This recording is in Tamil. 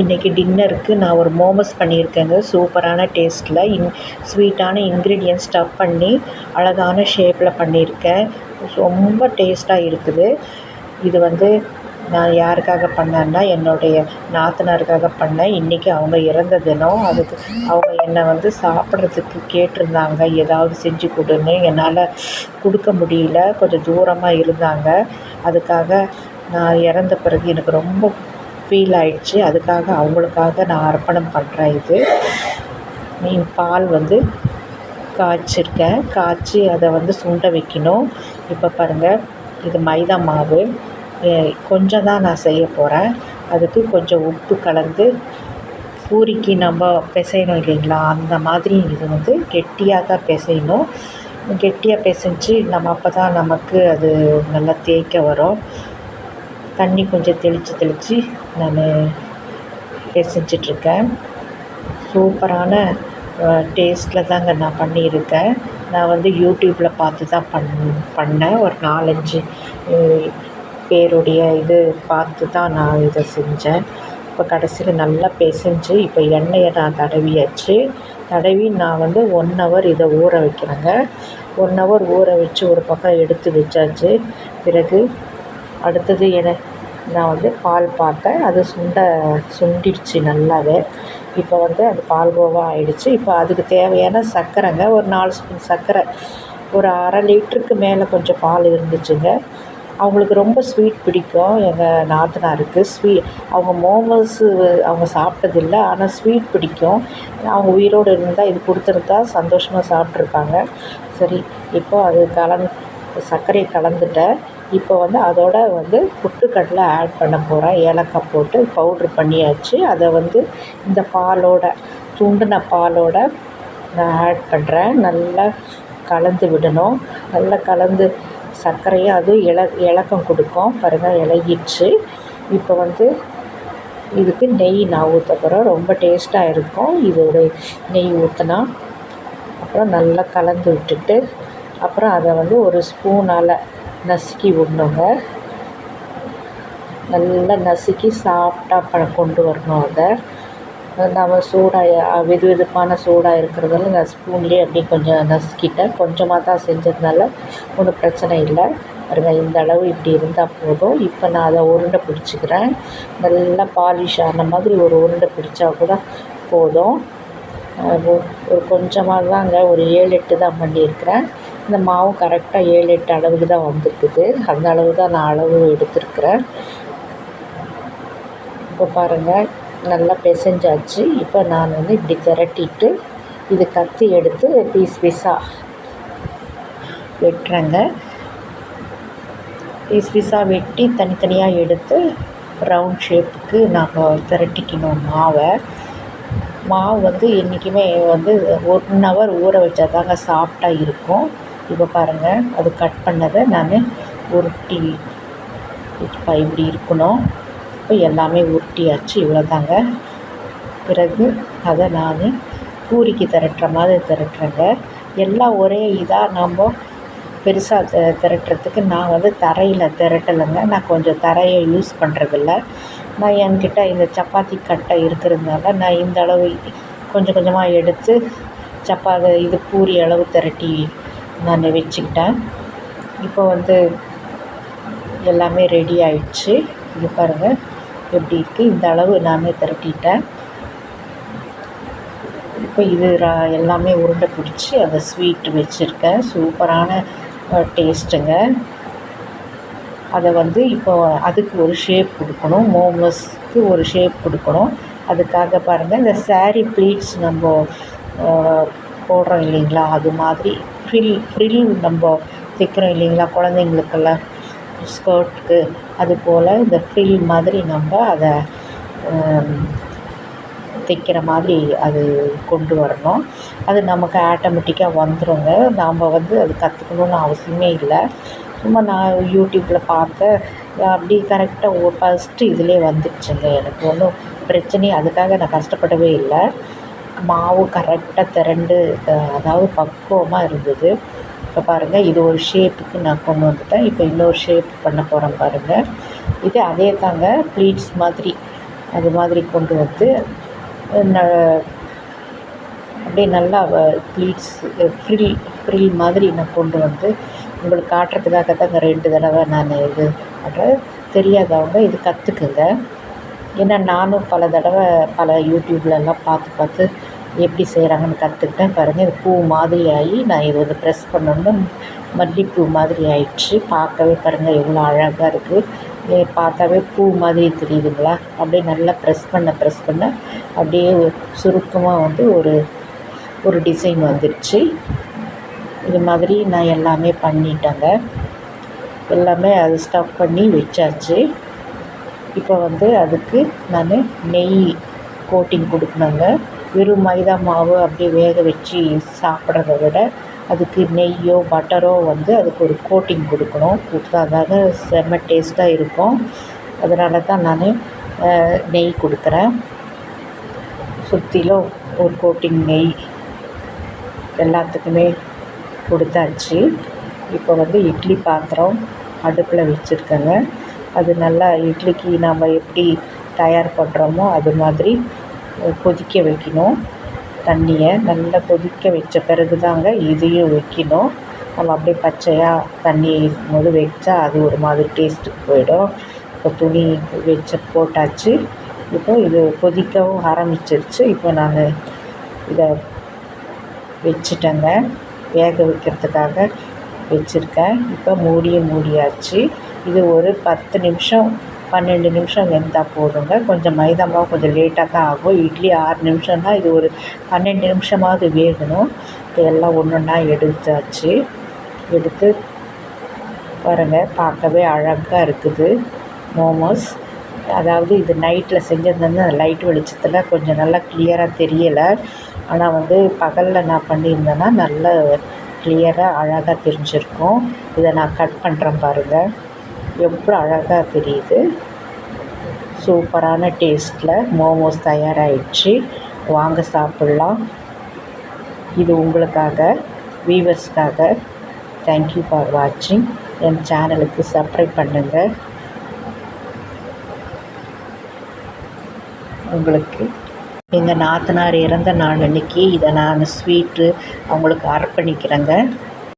இன்றைக்கி டின்னருக்கு நான் ஒரு மோமோஸ் பண்ணியிருக்கேங்க. சூப்பரான டேஸ்ட்டில் இன் ஸ்வீட்டான இன்க்ரீடியன்ஸ் ஸ்டஃப் பண்ணி அழகான ஷேப்பில் பண்ணியிருக்கேன். ரொம்ப டேஸ்ட்டாக இருக்குது. இது வந்து நான் யாருக்காக பண்ணேன்னா என்னுடைய நாத்தனாருக்காக பண்ணேன். இன்றைக்கி அவங்க இறந்த தினம். அதுக்கு அவங்க என்னை வந்து சாப்பிட்றதுக்கு கேட்டிருந்தாங்க. ஏதாவது செஞ்சு கொடுன்னு. என்னால் கொடுக்க முடியல. கொஞ்சம் தூரமாக இருந்தாங்க. அதுக்காக நான் இறந்த பிறகு எனக்கு ரொம்ப ஃபீல் ஆயிடுச்சு. அதுக்காக அவங்களுக்காக நான் அர்ப்பணம் பண்ணுறேன் இது. மீன் பால் வந்து காய்ச்சிருக்கேன் காய்ச்சி அதை வந்து சுண்ட வைக்கணும். இப்போ பாருங்கள் இது மைதா மாவு. கொஞ்சம் தான் நான் செய்ய போகிறேன் அதுக்கு கொஞ்சம் உப்பு கலந்து பூரிக்கு நம்ம பிசையணும் இல்லைங்களா? அந்த மாதிரி இது வந்து கெட்டியாக தான் பிசையணும். கெட்டியாக பிசைஞ்சு நம்ம அப்போ தான் நமக்கு அது நல்லா தேய்க்க வரும். தண்ணி கொஞ்சம் தெளித்து தெளித்து நான் பிசைஞ்சிட்ருக்கேன் சூப்பரான டேஸ்ட்டில் தாங்க நான் பண்ணியிருக்கேன். நான் வந்து யூடியூப்பில் பார்த்து தான் பண் பண்ணேன். ஒரு நாலஞ்சு பேருடைய இது பார்த்து தான் நான் இதை செஞ்சேன். இப்போ கடைசியில் நல்லா பிசைஞ்சு இப்போ எண்ணெயை நான் தடவியாச்சு. தடவி நான் வந்து ஒன் ஹவர் இதை ஊற வைக்கிறேங்க. ஒன் ஹவர் ஊற வச்சு ஒரு பக்கம் எடுத்து வச்சாச்சு. பிறகு அடுத்தது என நான் வந்து பால் பார்த்தேன். அது சுண்ட சுண்டிடுச்சு நல்லாவே. இப்போ வந்து அது பால்கோவா ஆகிடுச்சு இப்போ அதுக்கு தேவையான சர்க்கரைங்க ஒரு நாலு ஸ்பூன் சர்க்கரை. ஒரு அரை லிட்டருக்கு மேலே கொஞ்சம் பால் இருந்துச்சுங்க. அவங்களுக்கு ரொம்ப ஸ்வீட் பிடிக்கும். எங்கள் நாத்தனாருக்கு ஸ்வீ அவங்க மோமோஸு அவங்க சாப்பிட்டதில்ல. ஆனால் ஸ்வீட் பிடிக்கும். அவங்க உயிரோடு இருந்தால் இது கொடுத்துருந்தா சந்தோஷமாக சாப்பிட்ருப்பாங்க சரி இப்போது அது கலந் சர்க்கரையை கலந்துட்டேன். இப்போ வந்து அதோட வந்து புட்டுக்கடலை ஆட் பண்ண போகிறேன் ஏலக்காய் போட்டு பவுட்ரு பண்ணியாச்சு. அதை வந்து இந்த பாலோட துண்டின பாலோட நான் ஆட் பண்ணுறேன் நல்லா கலந்து விடணும். நல்லா கலந்து சர்க்கரையும் அதுவும் இல இலக்கம் கொடுக்கும். பாருங்கள் இலகிடுச்சு. இப்போ வந்து இதுக்கு நெய் நான் ஊற்ற போகிறோம் ரொம்ப டேஸ்ட்டாக இருக்கும். இதோட நெய் ஊற்றினா அப்புறம் நல்லா கலந்து விட்டுட்டு அப்புறம் அதை வந்து ஒரு ஸ்பூனால் நசுக்கி விடணுங்க. நல்லா நசுக்கி சாஃப்டாக ப கொண்டு வரணும் அதை. நம்ம சூடாக வெது வெதுப்பான சூடாக இருக்கிறதால நான் ஸ்பூன்லேயே அப்படியே கொஞ்சம் நசுக்கிட்டேன். கொஞ்சமாக தான் செஞ்சதுனால ஒன்றும் பிரச்சனை இல்லை. பாருங்கள் இந்த அளவு இப்படி இருந்தால் போதும். இப்போ நான் அதை உருண்டை பிடிச்சிக்கிறேன். நல்லா பாலிஷ் ஆன மாதிரி ஒரு உருண்டை பிடிச்சா கூட போதும். ஒரு கொஞ்சமாக தாங்க ஒரு ஏழு எட்டு தான் பண்ணியிருக்கிறேன். இந்த மாவும் கரெக்டாக ஏழு எட்டு அளவுக்கு தான் வந்துருக்குது. அந்த அளவு தான் நான் அளவு எடுத்துருக்குறேன். இப்போ பாருங்கள் நல்லா பிசைஞ்சாச்சு. இப்போ நான் வந்து இப்படி திரட்டிட்டு இது கத்தி எடுத்து பீஸ் பீஸாக வெட்டுறேங்க. பீஸ் பீஸாக வெட்டி தனித்தனியாக எடுத்து ரவுண்ட் ஷேப்புக்கு நாங்கள் திரட்டிக்கணும் மாவை. மாவு வந்து என்றைக்குமே வந்து ஒன் ஹவர் ஊற வச்சா தாங்க சாஃப்டாக இருக்கும். இப்போ பாருங்கள் அது கட் பண்ணதை நான் உருட்டி இப்போ இப்படி இருக்கணும். இப்போ எல்லாமே உருட்டியாச்சு இவ்வளோ தாங்க பிறகு அதை நான் பூரிக்கு திரட்டுற மாதிரி திரட்டுறேங்க. எல்லாம் ஒரே இதாக நம்ம பெருசாக த திரட்டுறதுக்கு நான் வந்து தரையில் திரட்டலைங்க. நான் கொஞ்சம் தரையை யூஸ் பண்ணுறதில்ல நான் என்கிட்ட இந்த சப்பாத்தி கட்டை இருக்கிறதுனால நான் இந்த அளவு கொஞ்சம் கொஞ்சமாக எடுத்து சப்பாத்தி இது பூரி அளவு திரட்டி நான் வச்சுக்கிட்டேன். இப்போ வந்து எல்லாமே ரெடி ஆயிடுச்சு. இது பாருங்கள் எப்படி இருக்குது இந்த அளவு நானே திரட்டிட்டேன். இப்போ இது எல்லாமே உருண்டை பிடிச்சி அந்த ஸ்வீட் வச்சுருக்கேன். சூப்பரான டேஸ்ட்டுங்க. அதை வந்து இப்போ அதுக்கு ஒரு ஷேப் கொடுக்கணும். மோமோஸ்க்கு ஒரு ஷேப் கொடுக்கணும். அதுக்காக பாருங்கள் இந்த ஸாரீ ப்ளீட்ஸ் நம்ம போடுறோம் இல்லைங்களா? அது மாதிரி ஃப்ரில் ஃப்ரில் நம்ம தைக்கிறோம் இல்லைங்களா? குழந்தைங்களுக்கெல்லாம் ஸ்கர்ட்டுக்கு அது போல் இந்த ஃப்ரில் மாதிரி நம்ம அதை தைக்கிற மாதிரி அது கொண்டு வரணும். அது நமக்கு ஆட்டோமேட்டிக்காக வந்துடுங்க நாம் வந்து அது கற்றுக்கணுன்னு அவசியமே இல்லை. சும்மா நான் யூடியூப்பில் பார்த்தேன். அப்படி கரெக்டாக ஃபஸ்ட்டு இதிலே வந்துடுச்சுங்க எனக்கு ஒன்றும் பிரச்சனையே அதுக்காக நான் கஷ்டப்படவே இல்லை. மாவு கரெக்டாக திரண்டு அதாவது பக்குவமாக இருந்தது. இப்போ பாருங்கள் இது ஒரு ஷேப்புக்கு நான் கொண்டு வந்துட்டேன். இப்போ இன்னொரு ஷேப் பண்ண போகிறேன் பாருங்கள் இது அதே தாங்க ப்ளீட்ஸ் மாதிரி. அது மாதிரி கொண்டு வந்து அப்படியே நல்லா ப்ளீட்ஸ் ஃப்ரில் ஃப்ரில் மாதிரி நான் கொண்டு வந்து உங்களுக்கு காட்டுறதுக்காக தாங்க ரெண்டு தடவை நான் இது பண்ணுறேன் தெரியாதவங்க இது கற்றுக்குங்க ஏன்னா நானும் பல தடவை பல யூடியூப்லலாம் பார்த்து பார்த்து எப்படி செய்கிறாங்கன்னு கற்றுக்கிட்டேன் பாருங்கள் இது பூ மாதிரி ஆகி நான் இதை வந்து ப்ரெஸ் பண்ணோன்னே மல்லிப்பூ மாதிரி ஆயிடுச்சு. பார்க்கவே பாருங்கள் எவ்வளோ அழகாக இருக்குது பார்த்தாவே பூ மாதிரி தெரியுதுங்களா? அப்படியே நல்லா ப்ரெஸ் பண்ண ப்ரெஸ் பண்ண அப்படியே சுருக்கமாக வந்து ஒரு ஒரு டிசைன் வந்துடுச்சு இது மாதிரி நான் எல்லாமே பண்ணிட்டேங்க. எல்லாமே அது ஸ்டஃப் பண்ணி வச்சாச்சு. இப்போ வந்து அதுக்கு நான் நெய் கோட்டிங் கொடுக்கணுங்க. வெறும் மைதா மாவு அப்படியே வேக வச்சு சாப்பிட்றத விட அதுக்கு நெய்யோ பட்டரோ வந்து அதுக்கு ஒரு கோட்டிங் கொடுக்கணும். கொடுத்தாதாக செம்ம டேஸ்ட்டாக இருக்கும். அதனால தான் நான் நெய் கொடுக்குறேன். சுற்றிலும் ஒரு கோட்டிங் நெய் எல்லாத்துக்குமே கொடுத்தாச்சு. இப்போ வந்து இட்லி பாத்திரம் அடுப்பில் வச்சுருக்கேங்க. அது நல்லா இட்லிக்கு நம்ம எப்படி தயார் பண்ணுறோமோ அது மாதிரி கொதிக்க வைக்கணும். தண்ணியை நல்லா கொதிக்க வச்ச பிறகு தாங்க இதையும் வைக்கணும். நம்ம அப்படியே பச்சையாக தண்ணி இருக்கும்போது வச்சா அது ஒரு மாதிரி டேஸ்ட்டுக்கு போயிடும். இப்போ துணி வச்சு போட்டாச்சு. இப்போ இது கொதிக்கவும் ஆரம்பிச்சிருச்சு. இப்போ நான் இதை வச்சுட்டேங்க. வேக வைக்கிறதுக்காக வச்சுருக்கேன். இப்போ மூடிய மூடியாச்சு. இது ஒரு பத்து நிமிஷம் பன்னெண்டு நிமிஷம் வெந்தால் போதுங்க கொஞ்சம் மைதா மாவு கொஞ்சம் லேட்டாக தான் ஆகும். இட்லி ஆறு நிமிஷம்னா இது ஒரு பன்னெண்டு நிமிஷமாவது வேகணும். இப்போ எல்லாம் ஒன்று ஒன்றா எடுத்தாச்சு. எடுத்து பாருங்கள் பார்க்கவே அழகாக இருக்குது. மோமோஸ். அதாவது இது நைட்டில் செஞ்சதுலேருந்து லைட் வெளிச்சத்தில் கொஞ்சம் நல்லா கிளியராக தெரியலை. ஆனால் வந்து பகலில் நான் பண்ணியிருந்தேன்னா நல்ல கிளியராக அழகாக தெரிஞ்சிருக்கும். இதை நான் கட் பண்ணுறேன் பாருங்கள் எவ்வளோ அழகாக தெரியுது. சூப்பரான டேஸ்ட்டில் மோமோஸ் தயாராகிடுச்சு வாங்க சாப்பிட்லாம். இது உங்களுக்காக வீவர்ஸ்க்காக தேங்க்யூ ஃபார் வாட்சிங் என் சேனலுக்கு சப்ஸ்கிரைப் பண்ணுங்கள் உங்களுக்கு எங்கள் நாத்தனார் இறந்த நாள் அன்னைக்கு இதை நான் ஸ்வீட்டு அவங்களுக்கு அர்ப்பணிக்கிறேங்க.